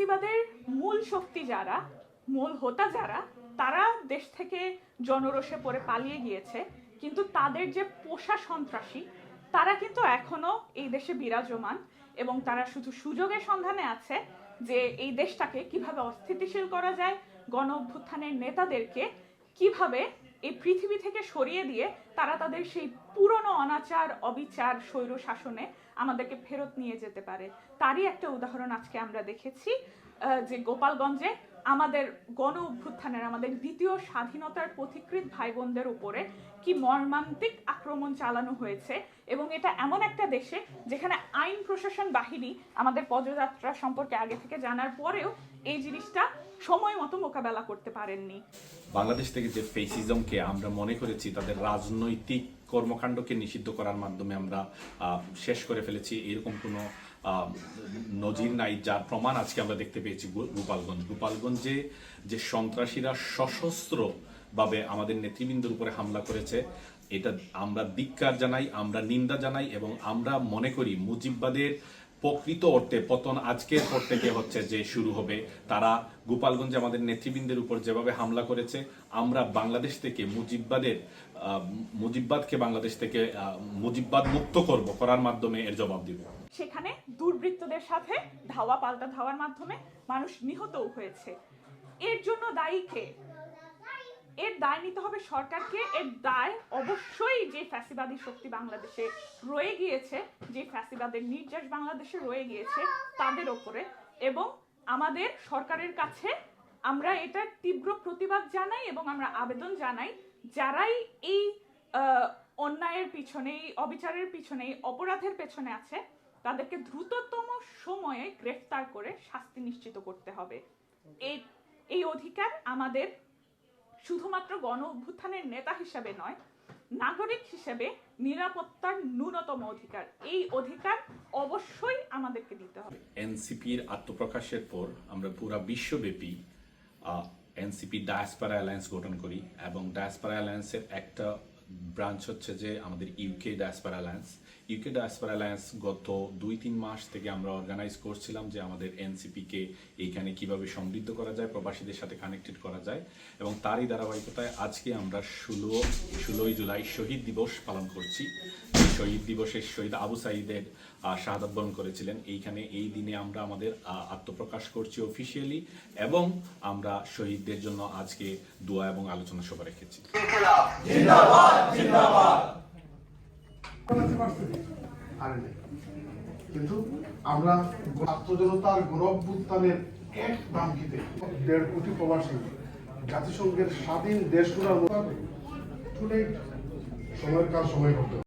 ফ্যাসিবাদের মূল শক্তি যারা, মূল হোতা যারা, তারা দেশ থেকে জনরোষে পড়ে পালিয়ে গিয়েছে। কিন্তু তাদের যে পোষা সন্ত্রাসী, তারা কিন্তু এখনও এই দেশে বিরাজমান এবং তারা শুধু সুযোগের সন্ধানে আছে যে এই দেশটাকে কীভাবে অস্থিতিশীল করা যায় গণ অভ্যুত্থানের নেতাদেরকে কীভাবে এই পৃথিবী থেকে সরিয়ে দিয়ে তারা তাদের সেই পুরনো অনাচার, অবিচার, স্বৈর শাসনে আমাদেরকে ফেরত নিয়ে যেতে পারে। তারই একটা উদাহরণ আজকে আমরা দেখেছি যে গোপালগঞ্জে আমাদের গণ অভ্যুত্থানের, আমাদের দ্বিতীয় স্বাধীনতার পথিকৃত ভাই বোনদের উপরে কি মর্মান্তিক আক্রমণ চালানো হয়েছে এবং এটা এমন একটা দেশে যেখানে আইন প্রশাসন বাহিনী আমাদের পদযাত্রা সম্পর্কে আগে থেকে জানার পরেও এই জিনিসটা সময় মতো মোকাবেলা করতে পারেননি। বাংলাদেশ থেকে যে ফেসিজমকে আমরা মনে করেছি, তাদের রাজনৈতিক কর্মকাণ্ডকে নিষিদ্ধ করার মাধ্যমে আমরা শেষ করে ফেলেছি, এরকম কোনো নজির নাই, যার প্রমাণ আজকে আমরা দেখতে পেয়েছি গোপালগঞ্জ। গোপালগঞ্জে যে সন্ত্রাসীরা সশস্ত্র ভাবে আমাদের নেতৃবৃন্দের উপরে হামলা করেছে, এটা আমরা ধিক্কার জানাই, আমরা নিন্দা জানাই এবং আমরা মনে করি মুজিববাদের প্রকৃত অর্থে পতন আজকের পর থেকে হচ্ছে যে শুরু হবে। তারা গোপালগঞ্জে আমাদের নেতৃবৃন্দের উপর যেভাবে হামলা করেছে, আমরা বাংলাদেশ থেকে মুজিববাদের মুজিববাদকে বাংলাদেশ থেকে মুজিববাদ মুক্ত করব করার মাধ্যমে এর জবাব দিব। সেখানে দুর্বৃত্তদের সাথে ধাওয়া পাল্টা ধাওয়ার মাধ্যমে মানুষ নিহতও হয়েছে। এর জন্য দায়ী কে? এর দায় নিতে হবে সরকারকে। এর দায় অবশ্যই যে ফ্যাসিবাদী শক্তি বাংলাদেশে রয়ে গিয়েছে, যে ফ্যাসিবাদের নির্যাস বাংলাদেশে রয়ে গিয়েছে, তাদের ওপরে। এবং আমাদের সরকারের কাছে আমরা এটার তীব্র প্রতিবাদ জানাই এবং আমরা আবেদন জানাই, যারাই এই অন্যায়ের পিছনে এই অবিচারের পিছনে এই অপরাধের পেছনে আছে তাদেরকে দ্রুততম সময়ে গ্রেফতার করে শাস্তি নিশ্চিত করতে হবে। এই এই অধিকার আমাদের শুধুমাত্র গণ অভ্যুত্থানের নেতা হিসেবে নয় নাগরিক হিসেবে নিরাপত্তার ন্যূনতম অধিকার। এই অধিকার অবশ্যই আমাদেরকে দিতে হবে। এনসিপির আত্মপ্রকাশের পর আমরা পুরা বিশ্বব্যাপী এনসিপি ডায়াসপারা অ্যালায়েন্স গঠন করি এবং ডায়াসপারা অ্যালায়েন্সের একটা ব্রাঞ্চ হচ্ছে যে আমাদের UK diaspora alliance UK diaspora alliance গত দুই তিন মাস থেকে আমরা অর্গানাইজ করছিলাম যে আমাদের এনসিপিকে এইখানে কীভাবে সমৃদ্ধ করা যায়, প্রবাসীদের সাথে কানেক্টেড করা যায় এবং তারই ধারাবাহিকতায় আজকে আমরা ষোলো, ষোলোই জুলাই শহীদ দিবস পালন করছি। শহীদ দিবসের শহীদ আবু সাইদের শাহাদাত বরণ করেছিলেন। এইখানে এই দিনে আমরা আমাদের আত্মপ্রকাশ করছি অফিসিয়ালি এবং আমরা শহীদদের জন্য আজকে দোয়া এবং আলোচনা সভা রেখেছি আর নেই। কিন্তু আমরা আত্মজনতার গণঅভ্যুত্থানের এক দামকিতে দেড় কোটি প্রবাসী জাতিসংঘের স্বাধীন দেশ গড়ার মোতাবেক টু লেট সময়ের কাজ সময় করতে।